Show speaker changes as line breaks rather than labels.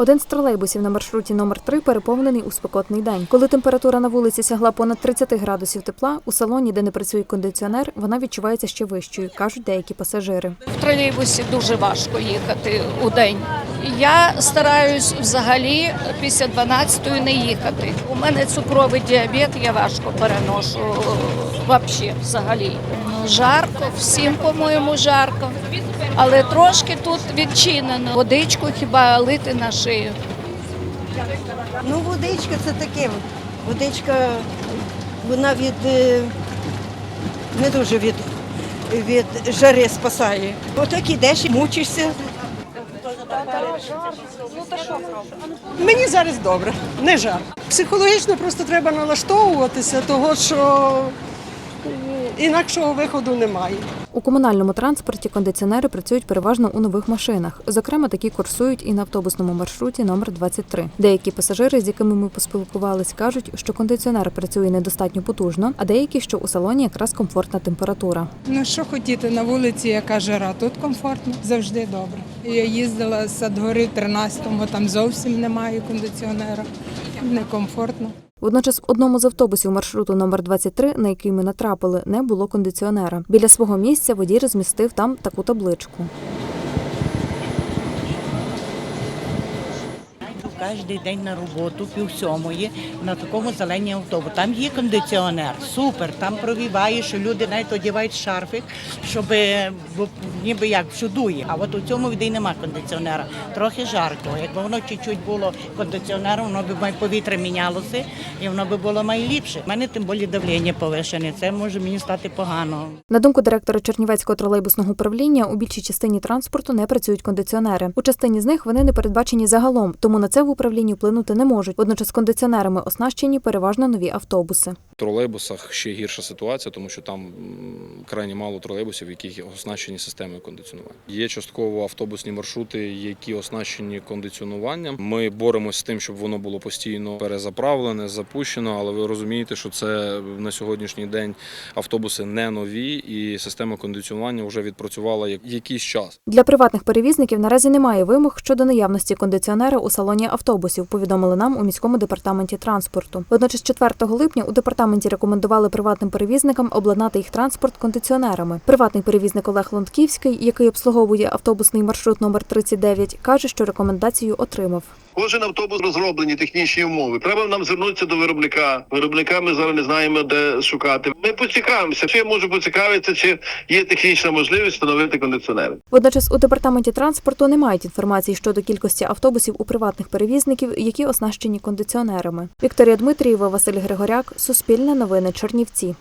Один з тролейбусів на маршруті номер 3 переповнений у спекотний день. Коли температура на вулиці сягла понад 30 градусів тепла, у салоні, де не працює кондиціонер, вона відчувається ще вищою, кажуть деякі пасажири.
В тролейбусі дуже важко їхати у день. Я стараюсь взагалі після 12-ї не їхати. У мене цукровий діабет, я важко переношу взагалі, взагалі. Ну, Жарко, всім, по-моєму, жарко. Але трошки тут відчинено. Водичку хіба лити на шию.
Ну, водичка це таке. Водичка, вона від е, не дуже від, від жари спасає. Отак ідеш і мучишся.
Мені зараз добре, не жарко. Психологічно просто треба налаштовуватися, того що інакшого виходу немає.
У комунальному транспорті кондиціонери працюють переважно у нових машинах. Зокрема, такі курсують і на автобусному маршруті номер 23. Деякі пасажири, з якими ми поспілкувались, кажуть, що кондиціонер працює недостатньо потужно, а деякі, що у салоні якраз комфортна температура.
Ну що хотіти на вулиці, яка жара, тут комфортно, завжди добре. Я їздила з Садгори в 13-му, там зовсім немає кондиціонера, некомфортно.
Водночас в одному з автобусів маршруту номер 23, на який ми натрапили, не було кондиціонера. Біля свого місця водій розмістив там таку табличку.
Кожен день на роботу, пів сьомої, на такому зеленій автобусі. Там є кондиціонер, супер, там провіває, що люди навіть одягають шарфик, щоб бо, ніби як чудує. А от у цьому віді нема кондиціонера. Трохи жарко. Якби воно чуть-чуть було кондиціонером, воно б май повітря мінялося і воно б було найліпше. У мене тим більше давлення повишене. Це може мені стати погано.
На думку директора Чернівецького тролейбусного управління, у більшій частині транспорту не працюють кондиціонери. У частині з них вони не передбачені загалом, тому на це в управлінні вплинути не можуть. Водночас кондиціонерами оснащені переважно нові автобуси.
В тролейбусах ще гірша ситуація, тому що там крайні мало тролейбусів, які оснащені системою кондиціонування. Є частково автобусні маршрути, які оснащені кондиціонуванням. Ми боремося з тим, щоб воно було постійно перезаправлене, запущено. Але ви розумієте, що це на сьогоднішній день автобуси не нові, і система кондиціонування вже відпрацювала як- якийсь час.
Для приватних перевізників наразі немає вимог щодо наявності кондиціонера у салоні автобусів, повідомили нам у міському департаменті транспорту. Водночас 4 липня у департаменті рекомендували приватним перевізникам обладнати їх транспорт кондиціонерами. Приватний перевізник Олег Лонтківський, який обслуговує автобусний маршрут номер 39, каже, що рекомендацію отримав.
Кожен автобус розроблені технічні умови. Треба нам звернутися до виробника. Виробника ми зараз не знаємо, де шукати. Ми поцікавимося, чи я можу поцікавитися, чи є технічна можливість встановити кондиціонери.
Водночас у департаменті транспорту не мають інформації щодо кількості автобусів у приватних перевізників, які оснащені кондиціонерами. Вікторія Дмитрієва, Василь Григоряк, Суспільне новини Чернівці.